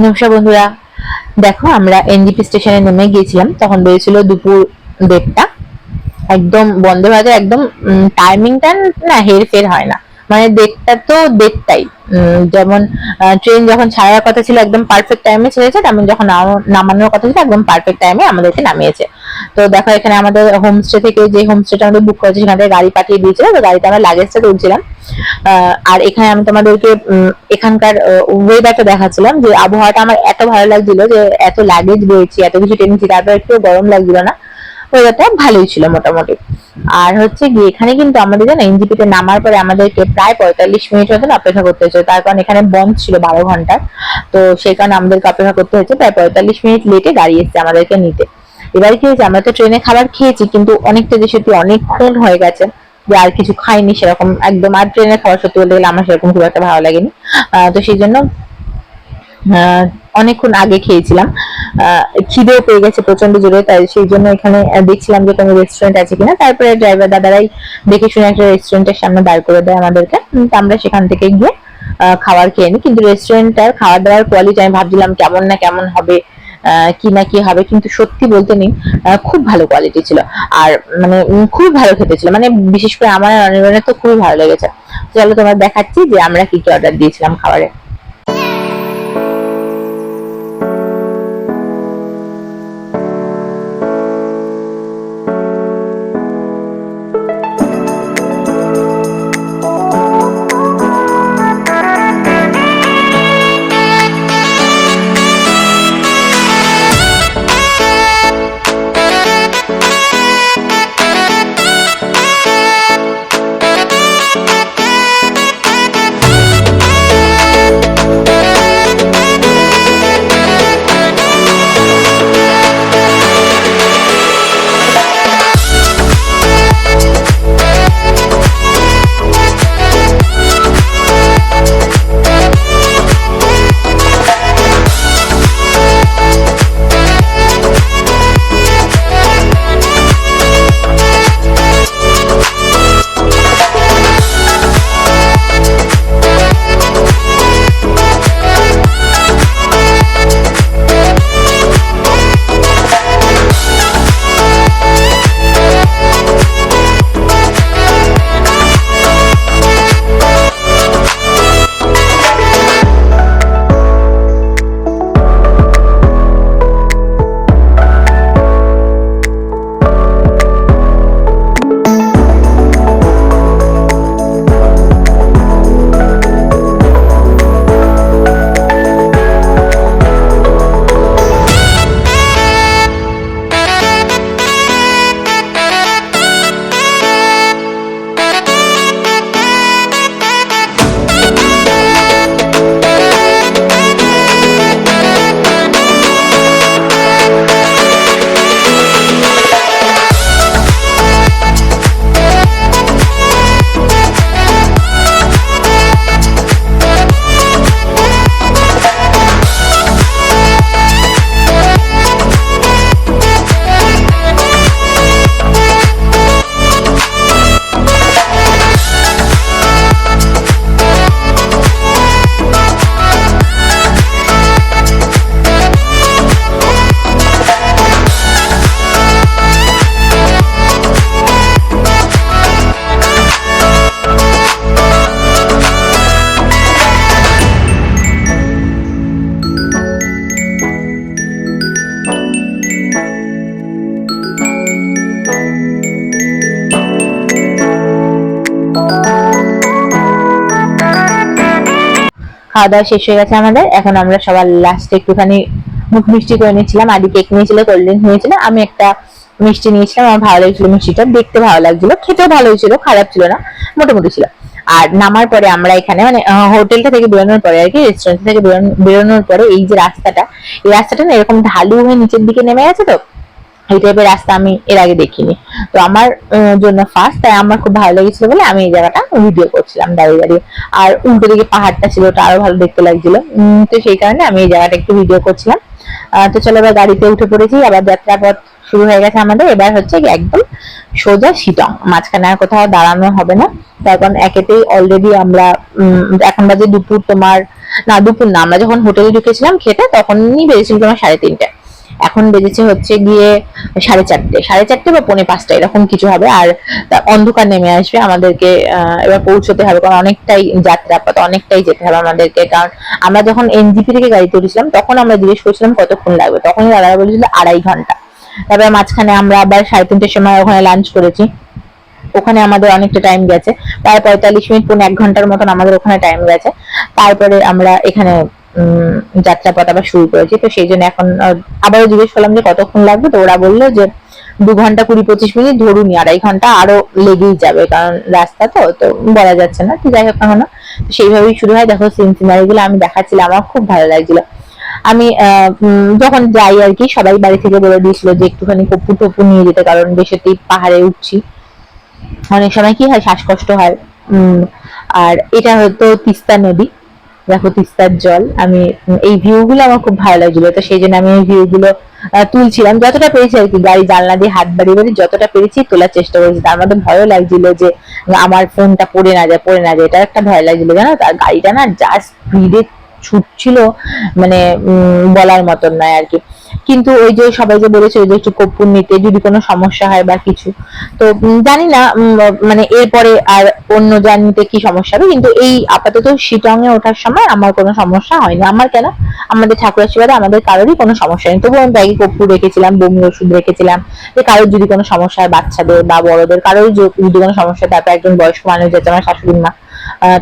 নমস্কার বন্ধুরা। দেখো, আমরা এনডিপি স্টেশনে নেমে গিয়েছিলাম। তখন বেরিয়েছিল দুপুর দেড়টা। একদম বন্দে ভারতের একদম টাইমিংটা না হেরফের হয় না। মানে দেড়টা তো দেড়টাই। যেমন ট্রেন যখন ছাড়ার কথা ছিল, একদম পারফেক্ট টাইমে ছেড়েছে। তেমন যখন নামা- নামানোর কথা ছিল, একদম পারফেক্ট টাইমে আমাদেরকে নামিয়েছে। তো দেখো, এখানে আমাদের হোমস্টে থেকে যে হোমস্টেটা আমাদের বুক করেছে, সেখান গাড়ি পাঠিয়ে দিয়েছিল তো গাড়িতে আমরা লাগেজটা তুলছিলাম আর এখানে আমি তোমাদেরকে এখানকার ওয়েদারটা দেখাচ্ছিলাম, যে আবহাওয়াটা আমার এত ভালো লাগছিল, যে এত লাগেজ রয়েছে এত কিছু টেনেছি, তারপর একটু গরম লাগছিল না। ওয়েদারটা ভালোই ছিল মোটামুটি। আর হচ্ছে গিয়ে এখানে কিন্তু আমাদের জানো এনজিপিতে নামার পরে আমাদেরকে প্রায় পঁয়তাল্লিশ মিনিট মতন অপেক্ষা করতে হয়েছে। তার কারণ এখানে বন্ধ ছিল বারো ঘণ্টার তো সেই কারণে আমাদেরকে অপেক্ষা করতে হয়েছে। প্রায় পঁয়তাল্লিশ মিনিট লেটে এসছে আমাদেরকে নিতে। এবার কি হয়েছে? আমরা তো ট্রেনে খাবার খেয়েছি, কিন্তু অনেকটা যে সত্যি অনেকক্ষণ হয়ে গেছে যে আর কিছু খাইনি সেরকম একদম। আর ট্রেনের খাবার সত্যি বলতে গেলে আমার সেরকম খুব একটা ভালো লাগেনি। তো সেই জন্য অনেকক্ষণ আগে খেয়েছিলাম। খিদেও পেয়ে গেছে প্রচণ্ড জোরে, তাই সেই জন্য এখানে দেখছিলাম যে কোনো রেস্টুরেন্ট আছে কিনা। তারপরে ড্রাইভার দাদারাই দেখে শুনে একটা রেস্টুরেন্টের সামনে দাঁড় করে দেয় আমাদেরকে। আমরা সেখান থেকে গিয়ে খাবার খেয়ে নিই। কিন্তু রেস্টুরেন্টটার খাবার দাবার কোয়ালিটি আমি ভাবছিলাম কেমন না কেমন হবে। কি না কি হবে কিন্তু সত্যি বলতে নেই আহ, খুব ভালো কোয়ালিটি ছিল। আর মানে খুবই ভালো খেতে ছিল। মানে বিশেষ করে আমার অনেক তো খুবই ভালো লেগেছে। চলো তোমার দেখাচ্ছি যে আমরা কি কি অর্ডার দিয়েছিলাম খাবারে। খাওয়া দাওয়া শেষ হয়ে গেছে আমাদের। এখন আমরা সবার লাস্টে একটুখানি মুখ মিষ্টি করে নিয়েছিলাম। আদি কেক নিয়েছিল কোল্ড ড্রিঙ্ক নিয়েছিল। আমি একটা মিষ্টি নিয়েছিলাম, আমার ভালো লেগেছিল মিষ্টিটা। দেখতে ভালো লাগছিল। খেতেও ভালো হয়েছিল, খারাপ ছিল না, মোটামুটি ছিল। আর নামার পরে আমরা এখানে মানে হোটেলটা থেকে বেরোনোর পরে আর কি রেস্টুরেন্ট থেকে বেরোন- বেরোনোর পরে এই যে রাস্তাটা, এই রাস্তাটা না এরকম ঢালু হয়ে নিচের দিকে নেমে গেছে তো? এই টাইপের রাস্তা আমি এর আগে দেখিনি। তো আমার জন্য ফার্স্ট তাই আমার খুব ভালো লেগেছিল বলে আমি এই জায়গাটা ভিডিও করছিলাম দাঁড়িয়ে দাঁড়িয়ে আর উল্টো দিকে পাহাড়টা ছিল, ওটা আরও ভালো দেখতে লাগছিল। তো সেই কারণে আমি এই জায়গাটা একটু ভিডিও করছিলাম। তো চলো এবার গাড়িতে উঠে পড়েছি, আবার যাত্রাপথ শুরু হয়ে গেছে আমাদের। এবার হচ্ছে একদম সোজা শিটং, মাঝখানে আর কোথাও দাঁড়ানো হবে না। তার কারণ একেতেই অলরেডি আমরা এখন বাজে দুপুর তোমার, না, দুপুর না, আমরা যখন হোটেলে ঢুকেছিলাম খেতে, তখনই বেজেছিল তোমার সাড়ে তিনটে। এখন বেজেছে হচ্ছে গিয়ে সাড়ে চারটে। সাড়ে চারটে বা পৌনে পাঁচটা, এরকম কিছু হবে। আর অন্ধকার নেমে আসবে আমাদেরকে এবার পৌঁছতে হবে। কারণ অনেকটাই যাত্রাপথ অনেকটাই যেতে হবে আমাদেরকে। কারণ আমরা যখন এনজিপি থেকে গাড়ি তুলেছিলাম, তখন আমরা জিজ্ঞেস করছিলাম কতক্ষণ লাগবে। তখনই দাদারা বলেছিল আড়াই ঘণ্টা। তারপরে মাঝখানে আমরা আবার সাড়ে তিনটের সময় ওখানে লাঞ্চ করেছি। ওখানে আমাদের অনেকটা টাইম গেছে। প্রায় পঁয়তাল্লিশ মিনিট, পৌনে এক ঘণ্টার মতন আমাদের ওখানে টাইম গেছে। তারপরে আমরা এখানে যাত্রাপথ আবার শুরু করেছি। তো সেই জন্য এখন আবারও জিজ্ঞেস করলাম যে কতক্ষণ লাগবে? তো ওরা বলল যে দু ঘণ্টা কুড়ি পঁচিশ মিনিট ধরুন আড়াই ঘণ্টা আরও লেগেই যাবে, কারণ রাস্তা তো তো বলা যাচ্ছে না। তো যাই হোক কেন, সেইভাবেই শুরু হয়। দেখো সিন সিনারি গুলো আমি দেখাচ্ছিলাম, আমার খুব ভালো লাগছিল। আমি যখন যাই আর কি, সবাই বাড়ি থেকে বলে দিয়েছিল যে একটুখানি কপ্পু টপ্পু নিয়ে যেতে, কারণ বেশিতেই পাহাড়ে উঠছি। অনেক সময় কি হয়, শ্বাসকষ্ট হয়। আর এটা হয়তো তিস্তা নদী। দেখো তিস্তার জল, আমি, এই ভিউগুলো আমার খুব ভালো লাগছিল, তো সেই জন্য আমি এই ভিউগুলো তুলছিলাম। যতটা পেরেছি আর কি, গাড়ি জানলা দিয়ে হাত বাড়িয়ে বাড়ি যতটা পেরেছি তোলার চেষ্টা করেছি। তার মধ্যে ভয়ও লাগছিল যে, আমার ফোনটা পড়ে না যায়, পড়ে না যায় এটা একটা ভয় লাগছিল, জানো? তার গাড়িটা না যা স্পিডে ছুটছিল মানে বলার মতন নয় আর কি। কিন্তু ওই যে সবাই যে বলেছে ওই যে একটু কর্পূর নিতে, যদি কোনো সমস্যা হয় বা কিছু। তো জানি না মানে এরপরে আর অন্য জার্নিতে কি সমস্যা হবে, কিন্তু এই আপাতত শিটং এ ওঠার সময় আমার কোনো সমস্যা হয়নি। আমার কেন? আমাদের ঠাকুর আশীর্বাদে আমাদের কারোরই কোনো সমস্যা নেই। তবুও আমি ব্যাগে কর্পূর রেখেছিলাম, বমি ওষুধ রেখেছিলাম, যে কারোর যদি কোনো সমস্যা হয় বাচ্চাদের বা বড়দের, কারোর যদি কোনো সমস্যা তারপর একজন বয়স্ক মানুষ যাচ্ছে, আমার শাশুড়ি মা।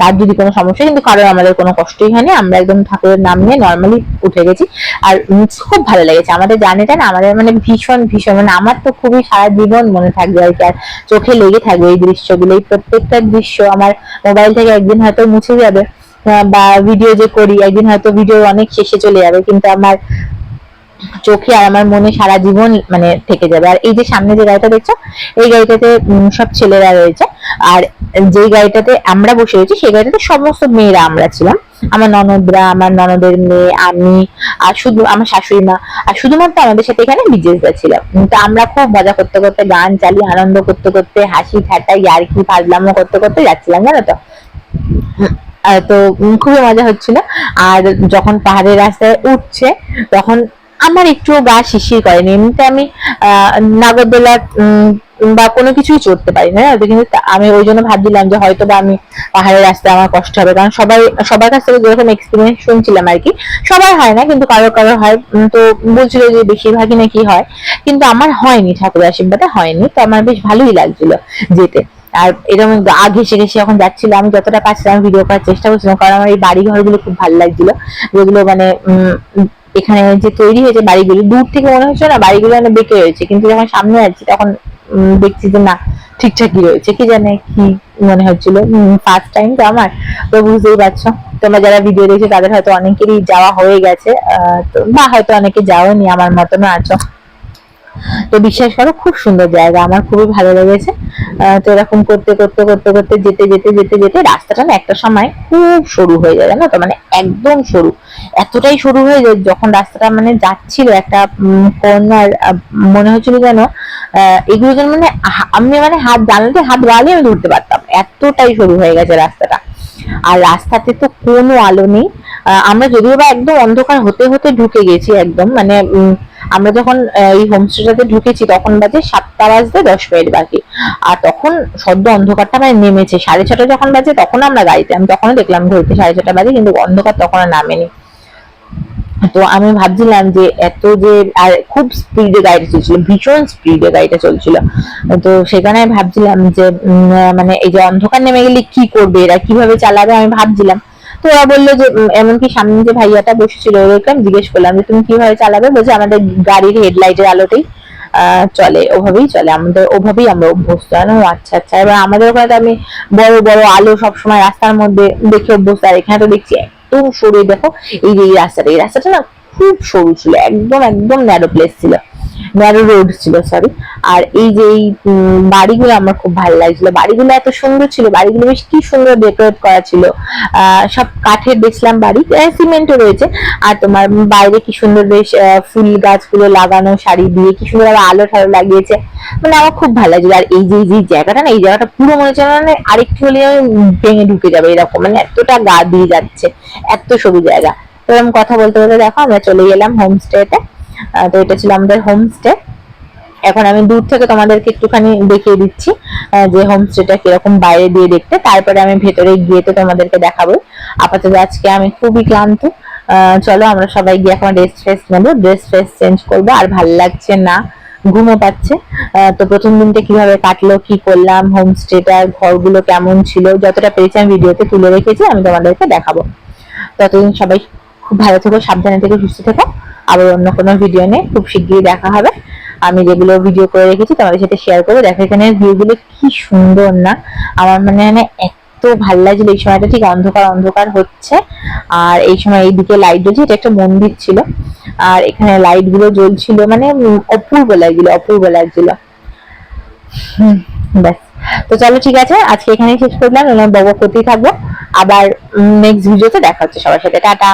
তার যদি কোনো সমস্যা, কিন্তু কারোর আমাদের কোনো কষ্টই হয়নি। আমরা একদম ঠাকুরের নাম নিয়ে নর্মালি উঠে গেছি। আর খুব ভালো লেগেছে। আমাদের জার্নিটা না আমাদের মানে ভীষণ ভীষণ। মানে আমার তো খুবই সারা জীবন মনে থাকবে আর কি। আর চোখে লেগে থাকবে এই দৃশ্যগুলো। এই প্রত্যেকটা দৃশ্য আমার মোবাইল থেকে একদিন হয়তো মুছে যাবে বা ভিডিও যে করি, একদিন হয়তো ভিডিও অনেক শেষে চলে যাবে। কিন্তু আমার চোখে আর আমার মনে সারা জীবন মানে থেকে যাবে। আর এই যে সামনে যে গাড়িটা দেখছ, এই গাড়িটাতে সব ছেলেরা রয়েছে। আর যে গাড়িটাতে আমরা বসে রয়েছি, সেই গাড়িটাতে সমস্ত মেয়েরা আমরা ছিলাম। আমার ননদরা, আমার ননদের মেয়ে, আমি, আর শুধু আমার শাশুড়ি মা, আর শুধুমাত্র আমাদের সাথে এখানে বিজেসদা ছিল তো আমরা খুব মজা করতে করতে, গান চালিয়ে আনন্দ করতে করতে, হাসি ঠাট্টা, ইয়ার্কি, ফাজলামো করতে করতে যাচ্ছিলাম, জানো তো? তো খুবই মজা হচ্ছিল। আর যখন পাহাড়ের রাস্তায় উঠছে, তখন আমার একটুও গা শিরশির করেনি। এমনিতে আমি নাগরদোলা বা কোনো কিছুই চড়তে পারি না তো? কিন্তু আমি ওই জন্য ভাবছিলাম যে হয়তো বা আমি পাহাড়ের রাস্তায় আমার কষ্ট হবে। কারণ সবাই, সবার কাছ থেকে যেরকম এক্সপিরিয়েন্স শুনছিলাম আর কি, সবার হয় না, কিন্তু কারও কারও হয়। তো বলছিল যে বেশিরভাগই নাকি হয়। কিন্তু আমার হয়নি ঠাকুরের আশীর্বাদে, হয়নি। তো আমার বেশ ভালোই লাগছিল যেতে। আর এরকম গা ঘেসে ঘেসে যখন যাচ্ছিল আমি যতটা পারছিলাম ভিডিও করার চেষ্টা করছিলাম, কারণ আমার এই বাড়ি ঘরগুলো খুব ভালো লাগছিল। যেগুলো মানে এখানে যে তৈরি হয়েছে বাড়িগুলি, দূর থেকে মনে হচ্ছে না বাড়িগুলো অনেক বেঁকে রয়েছে, কিন্তু যখন সামনে যাচ্ছি তখন দেখছি যে না, ঠিকঠাকই রয়েছে। কি জানে কি মনে হচ্ছিল? ফার্স্ট টাইম তো আমার, তো বুঝতেই পারছ। তোমরা যারা ভিডিও দেখছ তাদের হয়তো অনেকেরই যাওয়া হয়ে গেছে তো বা হয়তো অনেকে যাওনি আমার মতনও আছো। তো বিশ্বাস করো, খুব সুন্দর জায়গা। আমার খুবই ভালো লেগেছে। তো এরকম করতে করতে করতে করতে, যেতে যেতে যেতে যেতে রাস্তাটা না একটা সময় খুব সরু হয়ে যায়, জানো তো? মানে একদম সরু। এতটাই সরু হয়ে যায় যখন রাস্তাটা মানে যাচ্ছিল একটা কর্নার মনে হচ্ছিল যেন এগুলো যেন মানে আমি মানে হাত জানলাতে হাত গালে আমি ধরতে পারতাম। এতটাই সরু হয়ে গেছে রাস্তাটা। আর রাস্তাতে তো কোনো আলো নেই। আমরা যদিও বা একদম অন্ধকার হতে হতে ঢুকে গেছি একদম মানে আমরা যখন এই হোমস্টেটাতে ঢুকেছি, তখন বাজে সাতটা বাজতে দশ মিনিট বাকি। আর তখন সদ্য অন্ধকারটা মানে নেমেছে। সাড়ে ছটা যখন বাজে, তখন আমরা গাড়িতে, আমি তখনও দেখলাম ঘড়িতে সাড়ে ছটা বাজে, কিন্তু অন্ধকার তখন আর নামেনি। তো আমি ভাবছিলাম যে এত যে, আর খুব স্পিডে গাড়িটা চলছিল, ভীষণ স্পিডে গাড়িটা চলছিল। তো সেখানে ভাবছিলাম যে মানে এই যে অন্ধকার নেমে গেলে কি করবে, এরা কীভাবে চালাবে, আমি ভাবছিলাম। তো ওরা বলল যে এমনকি সামনে যে ভাইয়াটা বসেছিল ওদেরকে আমি জিজ্ঞেস করলাম যে, তুমি কীভাবে চালাবে? বলছে, আমাদের গাড়ির হেডলাইটের আলোতেই চলে, ওভাবেই চলে, আমাদের ওভাবেই আমরা অভ্যস্ত। জানো আচ্ছা আচ্ছা। এবার আমাদের ওখানে তো আমি বড় বড় আলো সবসময় রাস্তার মধ্যে দেখে অভ্যস্ত, আর এখানে তো দেখছি একদম সরু দেখো, এই যে, এই রাস্তাটা এই রাস্তাটা না খুব সরু ছিল, একদম একদম ন্যারো প্লেস ছিল। ন্যারো রোড ছিল সরি আর এই যে এই বাড়িগুলো আমার খুব ভালো লাগছিল। বাড়িগুলো এত সুন্দর ছিল, বাড়িগুলো বেশ কি সুন্দর ডেকোরেট করা ছিল। সব কাঠের দেখছিলাম বাড়ি সিমেন্টও রয়েছে। আর তোমার বাইরে কি সুন্দর বেশ ফুল গাছগুলো লাগানো, শাড়ি দিয়ে কি সুন্দর আলো ঠালো লাগিয়েছে। মানে আমার খুব ভালো লাগছিল। আর এই যে এই যে জায়গাটা না, এই জায়গাটা পুরো মনে হচ্ছে মানে আরেকটু হলে ভেঙে ঢুকে যাবে এরকম। মানে এতটা গা দিয়ে যাচ্ছে, এত সবুজ জায়গা। এরকম কথা বলতে বলতে দেখো, আমরা চলে গেলাম হোমস্টেতে তো এটা ছিল আমাদের হোমস্টে এখন আমি দূর থেকে তোমাদেরকে একটুখানি দেখিয়ে দিচ্ছি যে হোমস্টেটা কীরকম বাইরে দিয়ে দেখতে। তারপরে আমি ভেতরে গিয়ে তো তোমাদেরকে দেখাবো আপাতত আজকে আমি খুবই ক্লান্ত। চলো আমরা সবাই গিয়ে এখন ড্রেস ফ্রেস নেব। ড্রেস ফ্রেস চেঞ্জ করব। আর ভালো লাগছে না ঘুমো পাচ্ছে। তো প্রথম দিনটা কীভাবে কাটলো, কি করলাম হোমস্টেটার ঘরগুলো কেমন ছিল, যতটা পেরেছি আমি ভিডিওতে তুলে রেখেছি, আমি তোমাদেরকে দেখাবো। ততদিন সবাই খুব ভালো থেকো সাবধানে থেকে সুস্থ থেকো। আবার অন্য কোনো ভিডিও নিয়ে খুব শিগগিরই দেখা হবে। আমি যেগুলো ভিডিও করে রেখেছি তোমাদের সাথে শেয়ার করব। দেখো এখানে ভিউগুলো কি সুন্দর না। আমার মানে মানে এত ভালো লাগছিল। এই সময়টা ঠিক অন্ধকার অন্ধকার হচ্ছে। আর এই সময় এই এইদিকে লাইট জ্বলছে। এটা একটা মন্দির ছিল। আর এখানে লাইটগুলো জ্বলছিল। মানে অপূর্ব লাগছিল অপূর্ব লাগছিল। হুম, ব্যাস। তো চলো ঠিক আছে আজকে এখানেই শেষ করলাম। বকবক করতেই থাকব। আবার নেক্সট ভিডিওতে দেখা হচ্ছে সবার সাথে। টাটা।